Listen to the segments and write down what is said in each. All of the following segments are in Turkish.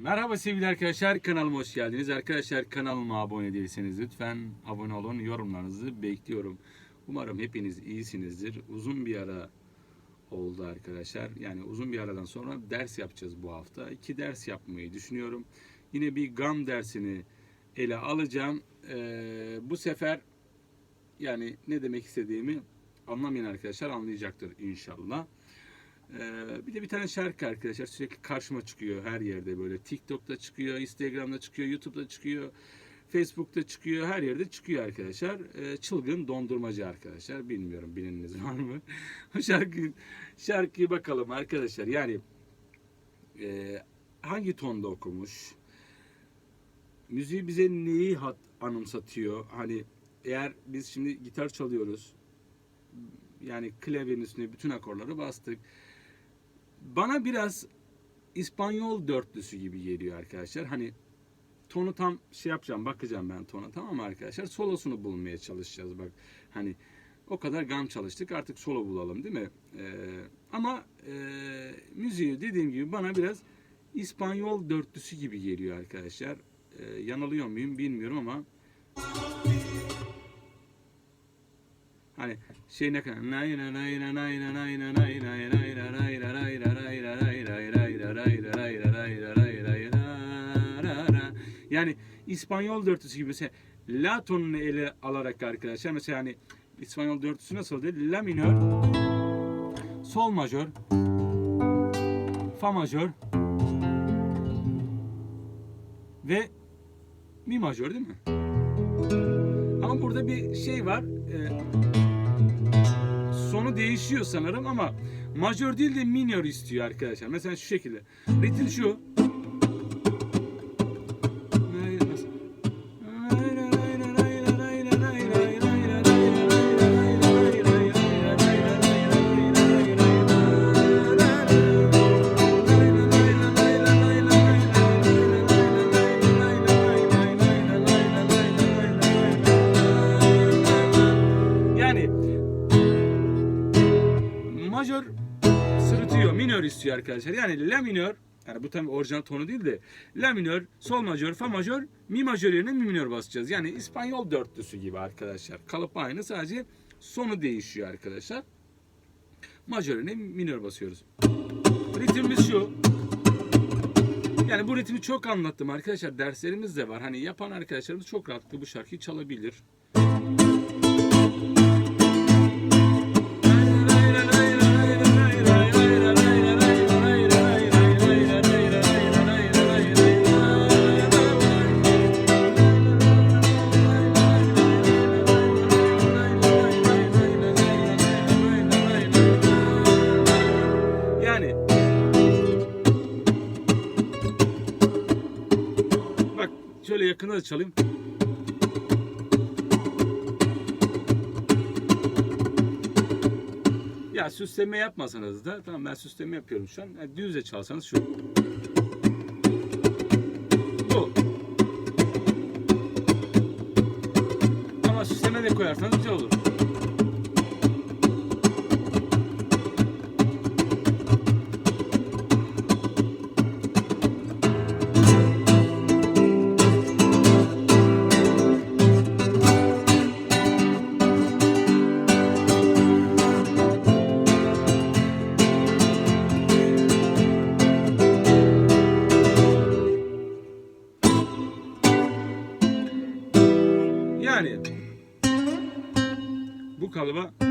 Merhaba sevgili arkadaşlar kanalıma hoş geldiniz. Arkadaşlar kanalıma abone değilseniz lütfen abone olun. Yorumlarınızı bekliyorum. Umarım hepiniz iyisinizdir. Uzun bir ara oldu arkadaşlar. Yani uzun bir aradan sonra ders yapacağız bu hafta. İki ders yapmayı düşünüyorum. Yine bir gam dersini ele alacağım. Ee, bu sefer yani ne demek istediğimi anlamayan arkadaşlar anlayacaktır inşallah. Ee, bir de bir tane şarkı arkadaşlar sürekli karşıma çıkıyor her yerde böyle. TikTok'ta çıkıyor, Instagram'da çıkıyor, YouTube'da çıkıyor, Facebook'ta çıkıyor, her yerde çıkıyor arkadaşlar. Ee, çılgın dondurmacı arkadaşlar. Bilmiyorum bileniniz var mı? O şarkı, şarkıyı bakalım arkadaşlar. Yani e, hangi tonda okumuş? Müziği bize neyi hat, anımsatıyor? Hani eğer biz şimdi gitar çalıyoruz. Yani klavyenin üstüne bütün akorları bastık bana biraz İspanyol dörtlüsü gibi geliyor arkadaşlar. Hani tonu tam şey yapacağım, bakacağım ben tona tamam mı arkadaşlar? Solosunu bulmaya çalışacağız bak. Hani o kadar gam çalıştık artık solo bulalım değil mi? Ee, ama e, müziği dediğim gibi bana biraz İspanyol dörtlüsü gibi geliyor arkadaşlar. Ee, yanılıyor muyum bilmiyorum ama Hani şey ne kadar yani İspanyol dörtlüsü gibi mesela la tonunu ele alarak arkadaşlar mesela hani İspanyol dörtlüsü nasıl değil? La minör, sol majör, fa majör ve mi majör değil mi? Ama burada bir şey var. Ee, sonu değişiyor sanırım ama majör değil de minör istiyor arkadaşlar. Mesela şu şekilde. Ritim şu. Minör istiyor arkadaşlar. Yani la minör, yani bu tabii orijinal tonu değil de la minör, sol majör, fa majör, mi majör yerine mi minör basacağız. Yani İspanyol dörtlüsü gibi arkadaşlar. Kalıp aynı sadece sonu değişiyor arkadaşlar. Majörüne minör basıyoruz. Ritmimiz şu. Yani bu ritmi çok anlattım arkadaşlar. Derslerimiz de var. Hani yapan arkadaşlarımız çok rahatlıkla bu şarkıyı çalabilir. Yakına da çalayım. Ya süsleme yapmasanız da tamam ben süsleme yapıyorum şu an. Yani düzle çalsanız şu. Bu. Ama süsleme de koyarsanız güzel olur. Kalıba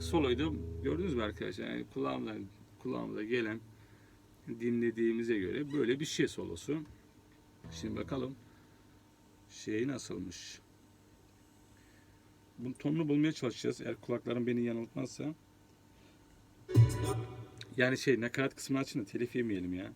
Bak soloydu gördünüz mü arkadaşlar? Yani kulağımdan kulağımıza gelen dinlediğimize göre böyle bir şey solosu. Şimdi bakalım şey nasılmış. Bunun tonunu bulmaya çalışacağız eğer kulaklarım beni yanıltmazsa. Yani şey nakarat kısmını açın da telif yemeyelim ya.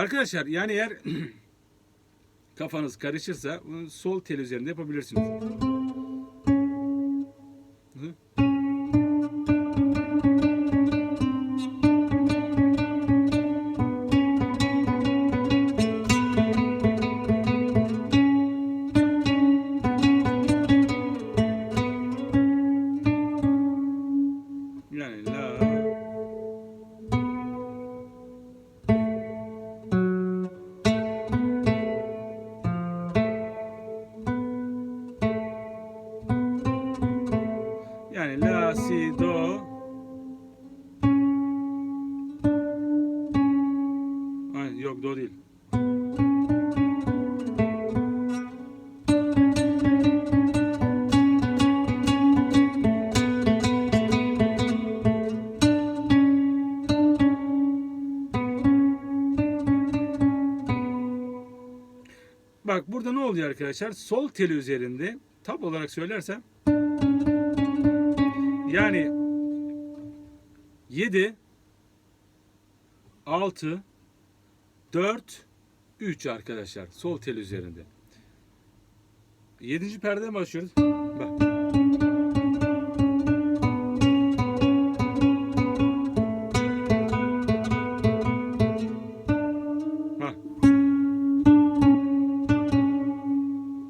Arkadaşlar yani eğer kafanız karışırsa sol tel üzerinde yapabilirsiniz. Yani la si do Ay, yok do değil. Bak burada ne oluyor arkadaşlar? Sol teli üzerinde tab olarak söylersem yani 7 6 4 3 arkadaşlar sol tel üzerinde. 7. perdeden başlıyoruz. Bak.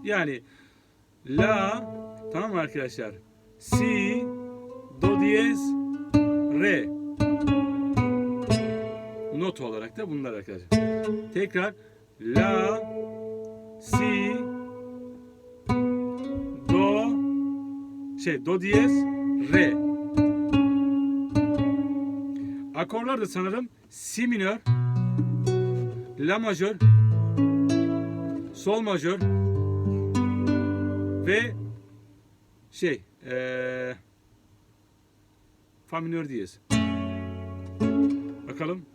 Yani la tamam mı arkadaşlar? Si do diyez re not olarak da bunlar arkadaşlar. Tekrar la si do şey do diyez re akorlar da sanırım si minör la majör sol majör ve şey eee fa minör diyez. Bakalım.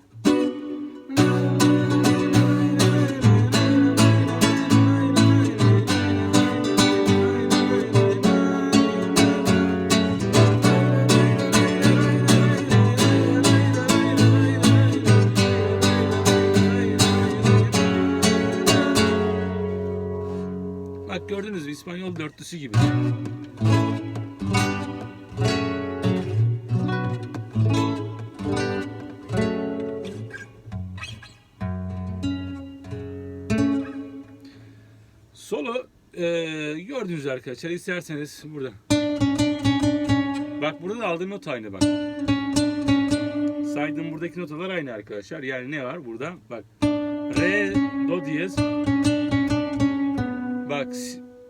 Bak gördünüz mü İspanyol dörtlüsü gibi. Solo eee gördünüz arkadaşlar isterseniz burada. Bak burada da aldığım not aynı bak. Saydığım buradaki notalar aynı arkadaşlar. Yani ne var burada? Bak. Re, do diyez. Bak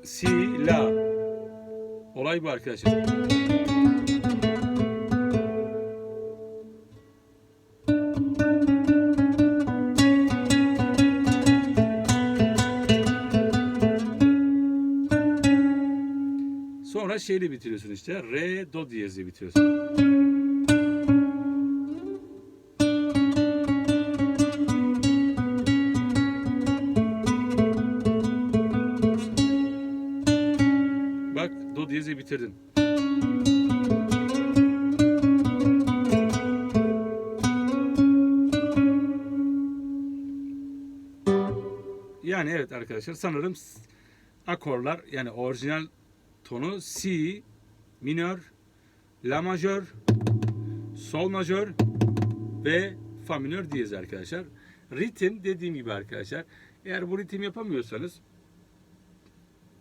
si, la. Olay bu arkadaşlar. Şeyle bitiriyorsun işte. Re, do diyezle bitiriyorsun. Bak do diyeze bitirdin. Yani evet arkadaşlar sanırım akorlar yani orijinal tonu si minör, la majör, sol majör ve fa minör diyez arkadaşlar. Ritim dediğim gibi arkadaşlar. Eğer bu ritim yapamıyorsanız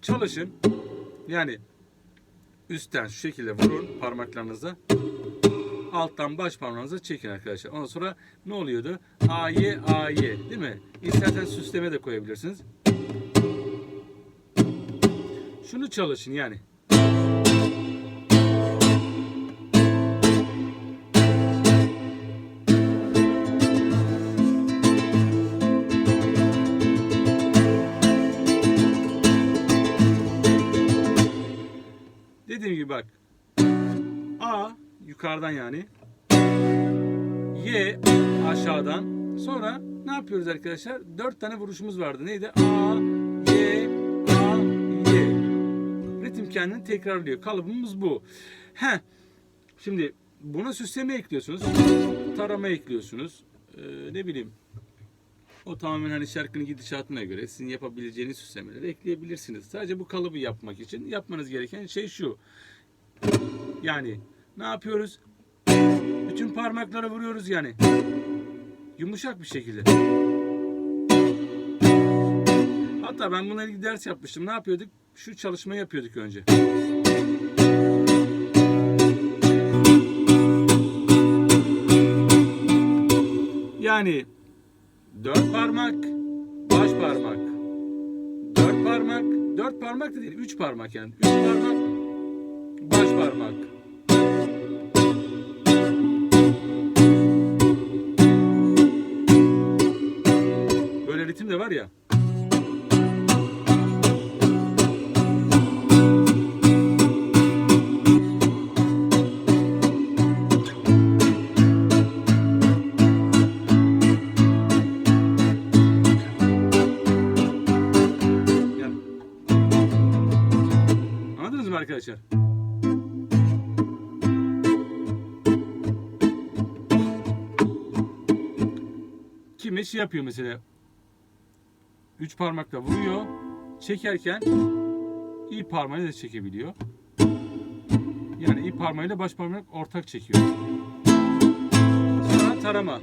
çalışın. Yani üstten şu şekilde vurun parmaklarınızla. Alttan baş parmağınıza çekin arkadaşlar. Ondan sonra ne oluyordu? A'ye A'ye değil mi? İstersen süsleme de koyabilirsiniz. Şunu çalışın yani. Dediğim gibi bak. A yukarıdan yani. Y aşağıdan. Sonra ne yapıyoruz arkadaşlar? Dört tane vuruşumuz vardı. Neydi? A, kendini tekrarlıyor. Kalıbımız bu. Heh. Şimdi buna süsleme ekliyorsunuz. Tarama ekliyorsunuz. Ee, ne bileyim. O tamamen hani şarkının gidişatına göre sizin yapabileceğiniz süslemeleri ekleyebilirsiniz. Sadece bu kalıbı yapmak için yapmanız gereken şey şu. Yani ne yapıyoruz? Bütün parmaklara vuruyoruz yani. Yumuşak bir şekilde. Hatta ben bununla ilgili ders yapmıştım. Ne yapıyorduk? Şu çalışmayı yapıyorduk önce. Yani dört parmak, baş parmak. Dört parmak, dört parmak da değil, üç parmak yani. Üç parmak, baş parmak. Böyle ritim de var ya. Tersi yapıyor mesela. Üç parmakla vuruyor. Çekerken i parmağıyla da çekebiliyor. Yani i parmağıyla baş parmak ortak çekiyor. Sonra tarama.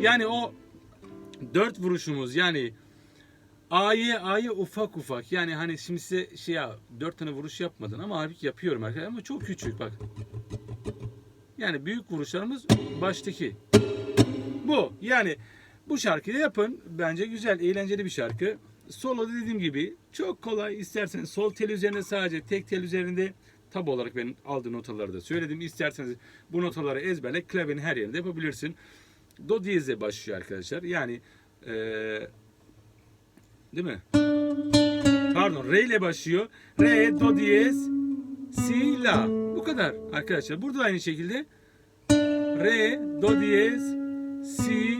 Yani o dört vuruşumuz yani A'yı A'yı ufak ufak yani hani şimdi size şey ya dört tane vuruş yapmadın ama halbuki yapıyorum arkadaşlar ama çok küçük bak. Yani büyük vuruşlarımız baştaki. Bu yani bu şarkıyı yapın bence güzel eğlenceli bir şarkı. Solo dediğim gibi çok kolay isterseniz sol tel üzerinde sadece tek tel üzerinde tab olarak ben aldığım notaları da söyledim. İsterseniz bu notaları ezberle klavyenin her yerinde yapabilirsin. Do diyezle başlıyor arkadaşlar. Yani eee Değil mi? Pardon re ile başlıyor. Re, do diyez, si, la. Bu kadar arkadaşlar. Burada da aynı şekilde re, do diyez, si,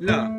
la.